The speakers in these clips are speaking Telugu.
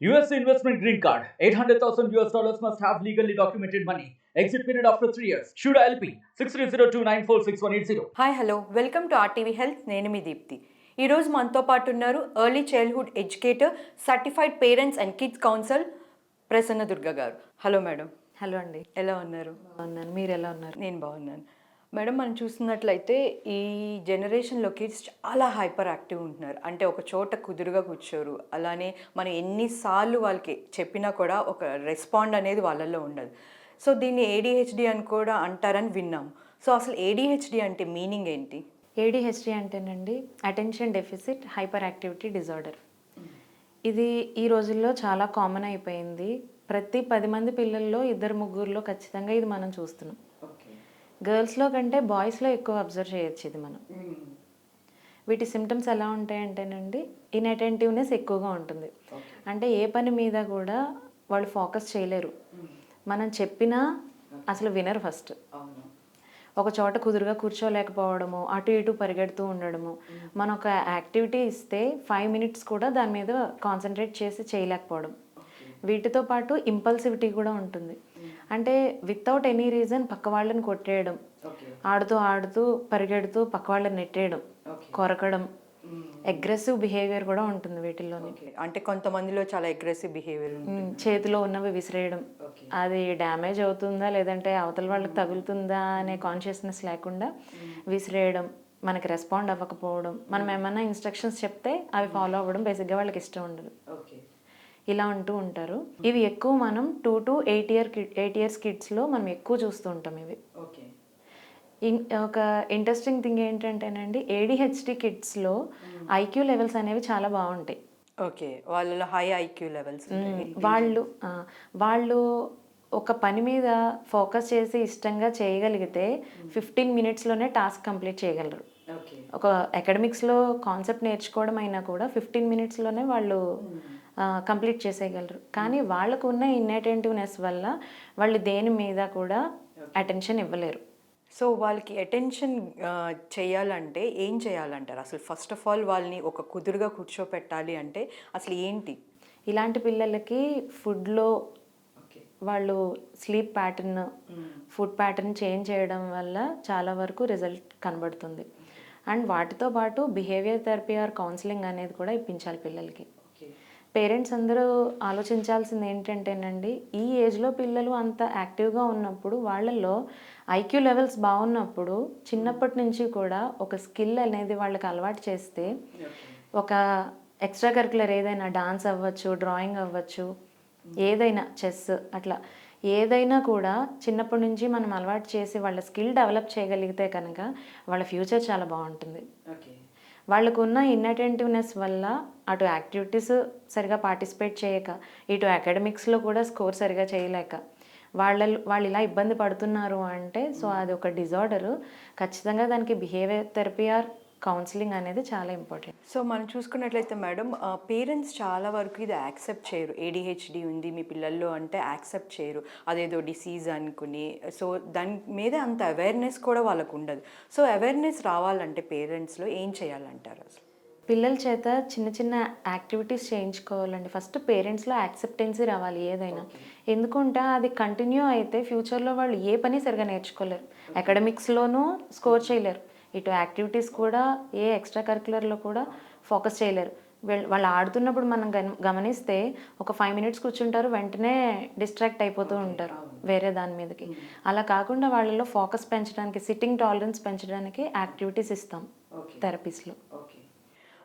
US investment green card. 800,000 US dollars must have legally documented money. Exit period after 3 years. Shuda LP 6302946180. Hi hello welcome to RTV health నేను మీ దీప్తి. ఈరోజు మనతో పాటు ఉన్నారు early childhood educator certified parents and kids council Prasanna Durga garu. Hello madam hello అండి. ఎలా ఉన్నారు? బాగున్నాను. మీరు ఎలా ఉన్నారు? నేను బాగున్నాను. మేడం మనం చూస్తున్నట్లయితే ఈ జనరేషన్లో కిడ్స్ చాలా హైపర్ యాక్టివ్ ఉంటున్నారు. అంటే ఒక చోట కుదురుగా కూర్చోరు. అలానే మనం ఎన్నిసార్లు వాళ్ళకి చెప్పినా కూడా ఒక రెస్పాండ్ అనేది వాళ్ళల్లో ఉండదు. సో దీన్ని ఏడిహెచ్డి అని కూడా అంటారని విన్నాం. సో అసలు ఏడిహెచ్డి అంటే మీనింగ్ ఏంటి? ఏడిహెచ్డి అంటేనండి attention deficit hyper activity disorder. ఇది ఈ రోజుల్లో చాలా కామన్ అయిపోయింది. ప్రతి పది మంది పిల్లల్లో ఇద్దరు ముగ్గురులో ఖచ్చితంగా ఇది మనం చూస్తున్నాం. గర్ల్స్లో కంటే బాయ్స్లో ఎక్కువ అబ్జర్వ్ చేయొచ్చు ఇది మనం. వీటి సిమ్టమ్స్ ఎలా ఉంటాయంటేనండి ఇన్అటెంటివ్నెస్ ఎక్కువగా ఉంటుంది. అంటే ఏ పని మీద కూడా వాళ్ళు ఫోకస్ చేయలేరు. మనం చెప్పినా అసలు వినరు ఫస్ట్. ఒక చోట కుదురుగా కూర్చోలేకపోవడము అటు ఇటు పరిగెడుతూ ఉండడము మనం ఒక యాక్టివిటీ ఇస్తే ఫైవ్ మినిట్స్ కూడా దాని మీద కాన్సన్ట్రేట్ చేసి చేయలేకపోవడం. వీటితో పాటు ఇంపల్సివిటీ కూడా ఉంటుంది. అంటే వితౌట్ ఎనీ రీజన్ పక్క వాళ్ళని కొట్టేయడం ఆడుతూ ఆడుతూ పరిగెడుతూ పక్క వాళ్ళని నెట్టేయడం కొరకడం. అగ్రెసివ్ బిహేవియర్ కూడా ఉంటుంది వీటిల్లోని. అంటే కొంతమందిలో చాలా అగ్రెసివ్ బిహేవియర్ ఉమ్, చేతిలో ఉన్నవి విసిరేయడం. అది డ్యామేజ్ అవుతుందా లేదంటే అవతల వాళ్ళకి తగులుతుందా అనే కాన్షియస్నెస్ లేకుండా విసిరేయడం మనకి రెస్పాండ్ అవ్వకపోవడం. మనం ఏమైనా ఇన్స్ట్రక్షన్స్ చెప్తే అవి ఫాలో అవ్వడం బేసిక్గా వాళ్ళకి ఇష్టం ఉండదు. ఇలా ఉంటూ ఉంటారు. ఇవి ఎక్కువ మనం two to eight year kid eight years కిడ్స్లో మనం ఎక్కువ చూస్తూ ఉంటాం ఇవి. ఒక ఇంట్రెస్టింగ్ థింగ్ ఏంటంటేనండి ఏడిహెచ్డి కిడ్స్లో ఐక్యూ లెవెల్స్ అనేవి చాలా బాగుంటాయి. ఓకే. వాళ్ళలో హై ఐక్యూ లెవెల్స్ వాళ్ళు వాళ్ళు ఒక పని మీద ఫోకస్ చేసి ఇష్టంగా చేయగలిగితే ఫిఫ్టీన్ మినిట్స్లోనే టాస్క్ కంప్లీట్ చేయగలరు. ఒక అకాడమిక్స్లో కాన్సెప్ట్ నేర్చుకోవడం అయినా కూడా ఫిఫ్టీన్ మినిట్స్లోనే వాళ్ళు కంప్లీట్ చేసేయగలరు. కానీ వాళ్ళకు ఉన్న ఇన్అటెంటివ్నెస్ వల్ల వాళ్ళు దేని మీద కూడా అటెన్షన్ ఇవ్వలేరు. సో వాళ్ళకి అటెన్షన్ చేయాలంటే ఏం చేయాలంటారు? అసలు ఫస్ట్ ఆఫ్ ఆల్ వాళ్ళని ఒక కుదురుగా కూర్చోపెట్టాలి అంటే అసలు ఏంటి? ఇలాంటి పిల్లలకి ఫుడ్లో వాళ్ళు sleep pattern food pattern change చేయడం వల్ల చాలా వరకు రిజల్ట్ కనబడుతుంది. అండ్ వాటితో పాటు బిహేవియర్ థెరపీ ఆర్ కౌన్సిలింగ్ అనేది కూడా ఇప్పించాలి పిల్లలకి. పేరెంట్స్ అందరూ ఆలోచించాల్సింది ఏంటంటేనండి ఈ ఏజ్లో పిల్లలు అంత యాక్టివ్గా ఉన్నప్పుడు వాళ్ళల్లో ఐక్యూ లెవెల్స్ బాగున్నప్పుడు చిన్నప్పటి నుంచి కూడా ఒక స్కిల్ అనేది వాళ్ళకి అలవాటు చేస్తే ఒక ఎక్స్ట్రా కరికులర్ ఏదైనా డాన్స్ అవ్వచ్చు డ్రాయింగ్ అవ్వచ్చు ఏదైనా చెస్ అట్లా ఏదైనా కూడా చిన్నప్పటి నుంచి మనం అలవాటు చేసి వాళ్ళ స్కిల్ డెవలప్ చేయగలిగితే కనుక వాళ్ళ ఫ్యూచర్ చాలా బాగుంటుంది. వాళ్ళకు ఉన్న ఇన్అటెంటివ్నెస్ వల్ల అటు యాక్టివిటీస్ సరిగా పార్టిసిపేట్ చేయక ఇటు అకాడమిక్స్లో కూడా స్కోర్ సరిగా చేయలేక వాళ్ళ వాళ్ళు ఇలా ఇబ్బంది పడుతున్నారు అంటే సో అది ఒక డిజార్డరు ఖచ్చితంగా దానికి బిహేవియర్ థెరపీ ఆర్ కౌన్సిలింగ్ అనేది చాలా ఇంపార్టెంట్ సో మనం చూసుకున్నట్లయితే మేడం పేరెంట్స్ చాలా వరకు ఇది యాక్సెప్ట్ చేయరు. ఏడిహెచ్డి ఉంది మీ పిల్లల్లో అంటే యాక్సెప్ట్ చేయరు. అదేదో డిసీజ్ అనుకుని సో దాని మీద అంత అవేర్నెస్ కూడా వాళ్ళకు ఉండదు. సో అవేర్నెస్ రావాలంటే పేరెంట్స్లో ఏం చేయాలంటారు అసలు? పిల్లల చేత చిన్న చిన్న యాక్టివిటీస్ చేయించుకోవాలండి. ఫస్ట్ పేరెంట్స్లో యాక్సెప్టెన్సీ రావాలి ఏదైనా. ఎందుకంటే అది కంటిన్యూ అయితే ఫ్యూచర్లో వాళ్ళు ఏ పని సరిగా నేర్చుకోలేరు. అకాడమిక్స్లోనూ స్కోర్ చేయలేరు. ఇటు యాక్టివిటీస్ కూడా ఏ ఎక్స్ట్రా కరికులర్లో కూడా ఫోకస్ చేయలేరు. వీళ్ళు ఆడుతున్నప్పుడు మనం గమ- గమనిస్తే ఒక ఫైవ్ మినిట్స్ కూర్చుంటారు వెంటనే డిస్ట్రాక్ట్ అయిపోతూ ఉంటారు వేరే దాని మీదకి. అలా కాకుండా వాళ్ళలో ఫోకస్ పెంచడానికి సిట్టింగ్ టాలరెన్స్ పెంచడానికి యాక్టివిటీస్ ఇస్తాం థెరపీస్లో.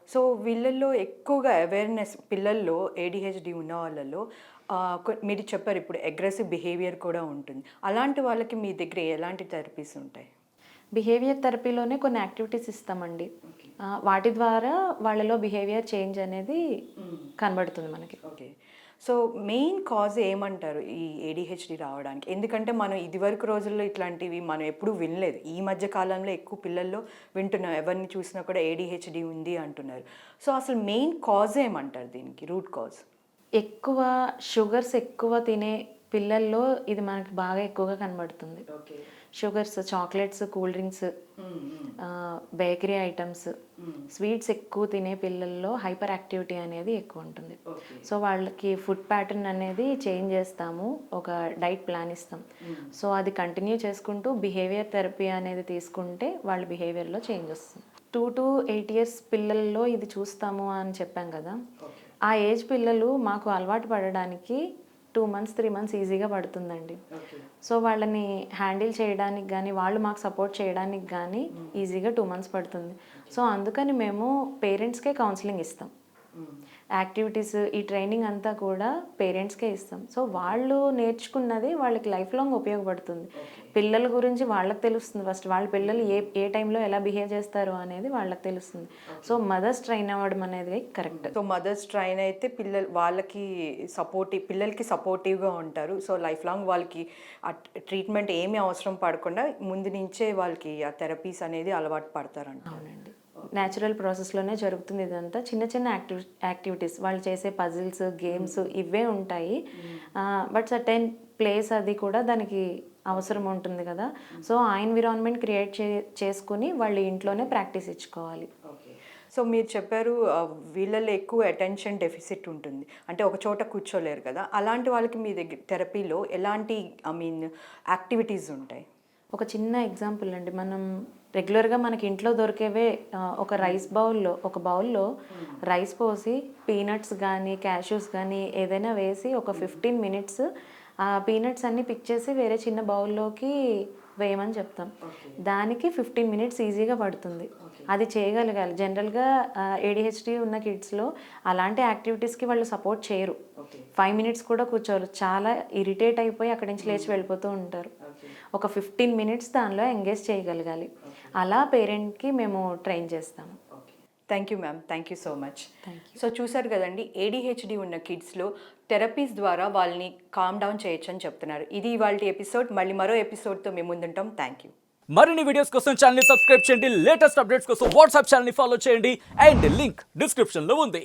సో వీళ్ళల్లో ఎక్కువగా అవేర్నెస్ పిల్లల్లో ఏడిహెచ్డి ఉన్న వాళ్ళలో మీరు చెప్పారు ఇప్పుడు అగ్రెసివ్ బిహేవియర్ కూడా ఉంటుంది. అలాంటి వాళ్ళకి మీ దగ్గర ఎలాంటి థెరపీస్ ఉంటాయి? బిహేవియర్ థెరపీలోనే కొన్ని యాక్టివిటీస్ ఇస్తామండి. వాటి ద్వారా వాళ్ళలో బిహేవియర్ చేంజ్ అనేది కనబడుతుంది మనకి. ఓకే. సో మెయిన్ కాజ్ ఏమంటారు ఈ ఏడిహెచ్డి రావడానికి? ఎందుకంటే మనం ఇదివరకు రోజుల్లో ఇట్లాంటివి మనం ఎప్పుడూ వినలేదు. ఈ మధ్య కాలంలో ఎక్కువ పిల్లల్లో వింటున్నాం. ఎవరిని చూసినా కూడా ఏడిహెచ్డి ఉంది అంటున్నారు. సో అసలు మెయిన్ కాజ్ ఏమంటారు దీనికి? Root cause? ఎక్కువ షుగర్స్ ఎక్కువ తినే పిల్లల్లో ఇది మనకి బాగా ఎక్కువగా కనబడుతుంది. Sugars chocolates cool drinks bakery items sweets ఎక్కువ తినే పిల్లల్లో హైపర్ యాక్టివిటీ అనేది ఎక్కువ ఉంటుంది. సో వాళ్ళకి ఫుడ్ ప్యాటర్న్ అనేది చేంజ్ చేస్తాము ఒక డైట్ ప్లాన్ ఇస్తాం. సో అది కంటిన్యూ చేసుకుంటూ బిహేవియర్ థెరపీ అనేది తీసుకుంటే వాళ్ళ బిహేవియర్లో చేంజ్ వస్తుంది. టూ టు ఎయిట్ ఇయర్స్ పిల్లల్లో ఇది చూస్తాము అని చెప్పాం కదా. ఆ ఏజ్ పిల్లలు మాకు అలవాటు పడడానికి టూ మంత్స్ త్రీ మంత్స్ ఈజీగా పడుతుందండి. సో వాళ్ళని హ్యాండిల్ చేయడానికి కానీ వాళ్ళు మాకు సపోర్ట్ చేయడానికి కానీ ఈజీగా టూ మంత్స్ పడుతుంది. సో అందుకని మేము పేరెంట్స్కే కౌన్సిలింగ్ ఇస్తాం. యాక్టివిటీస్ ఈ ట్రైనింగ్ అంతా కూడా పేరెంట్స్కే ఇస్తాం. సో వాళ్ళు నేర్చుకున్నది వాళ్ళకి లైఫ్ లాంగ్ ఉపయోగపడుతుంది. పిల్లల గురించి వాళ్ళకి తెలుస్తుంది. ఫస్ట్ వాళ్ళ పిల్లలు ఏ ఏ టైంలో ఎలా బిహేవ్ చేస్తారు అనేది వాళ్ళకి తెలుస్తుంది. సో మదర్స్ ట్రైన్ అవ్వడం అనేది కరెక్ట్. సో మదర్స్ ట్రైన్ అయితే పిల్లలు వాళ్ళకి సపోర్టివ్ పిల్లలకి సపోర్టివ్గా ఉంటారు. సో లైఫ్ లాంగ్ వాళ్ళకి ఆ ట్రీట్మెంట్ ఏమీ అవసరం పడకుండా ముందు నుంచే వాళ్ళకి ఆ థెరపీస్ అనేది అలవాటు పడతారంట. న్యాచురల్ ప్రాసెస్లోనే జరుగుతుంది ఇదంతా. చిన్న చిన్న యాక్టివి యాక్టివిటీస్ వాళ్ళు చేసే పజిల్స్ గేమ్స్ ఇవే ఉంటాయి. బట్ సర్టెన్ ప్లేస్ అది కూడా దానికి అవసరం ఉంటుంది కదా. సో ఆ ఎన్విరాన్మెంట్ క్రియేట్ చే చేసుకుని వాళ్ళు ఇంట్లోనే ప్రాక్టీస్ ఇచ్చుకోవాలి. సో మీరు చెప్పారు వీళ్ళల్లో ఎక్కువ అటెన్షన్ డెఫిసిట్ ఉంటుంది. అంటే ఒక చోట కూర్చోలేరు కదా. అలాంటి వాళ్ళకి మీ దగ్గర థెరపీలో ఎలాంటి ఐ మీన్ యాక్టివిటీస్ ఉంటాయి? ఒక చిన్న ఎగ్జాంపుల్ అండి. మనం రెగ్యులర్గా మనకి ఇంట్లో దొరికేవే ఒక రైస్ బౌల్లో ఒక బౌల్లో రైస్ పోసి పీనట్స్ కానీ క్యాష్యూస్ కానీ ఏదైనా వేసి ఒక ఫిఫ్టీన్ మినిట్స్ ఆ పీనట్స్ అన్ని పిక్ చేసి వేరే చిన్న బౌల్లోకి వేయమని చెప్తాం. దానికి ఫిఫ్టీన్ మినిట్స్ ఈజీగా పడుతుంది. అది చేయగలగాలి. జనరల్గా ఏడిహెచ్డి ఉన్న కిడ్స్లో అలాంటి యాక్టివిటీస్కి వాళ్ళు సపోర్ట్ చేయరు. ఫైవ్ మినిట్స్ కూడా కూర్చోరు. చాలా ఇరిటేట్ అయిపోయి అక్కడి నుంచి లేచి వెళ్ళిపోతూ ఉంటారు. ఒక ఫిఫ్టీన్ మినిట్స్ దానిలో ఎంగేజ్ చేయగలగాలి. అలా పేరెంట్కి మేము ట్రైన్ చేస్తాము. Thank you ma'am thank you so much so చూసారు కదండి ఏడిహెచ్డి ఉన్న కిడ్స్లో థెరపీస్ ద్వారా వాళ్ళని కామ్ డౌన్ చేయొచ్చు అని చెప్తున్నారు. ఇది ఇవాళ ఎపిసోడ్ మళ్ళీ మరో ఎపిసోడ్తో మేము ముందుంటాం. థ్యాంక్ యూ మరిన్ని వీడియోస్ కోసం ఛానల్ సబ్స్క్రైబ్ చేయండి. లేటెస్ట్ అప్డేట్స్ కోసం వాట్సాప్ ఛానల్ ఫాలో చేయండి. అండ్ లింక్ డిస్క్రిప్షన్లో ఉంది.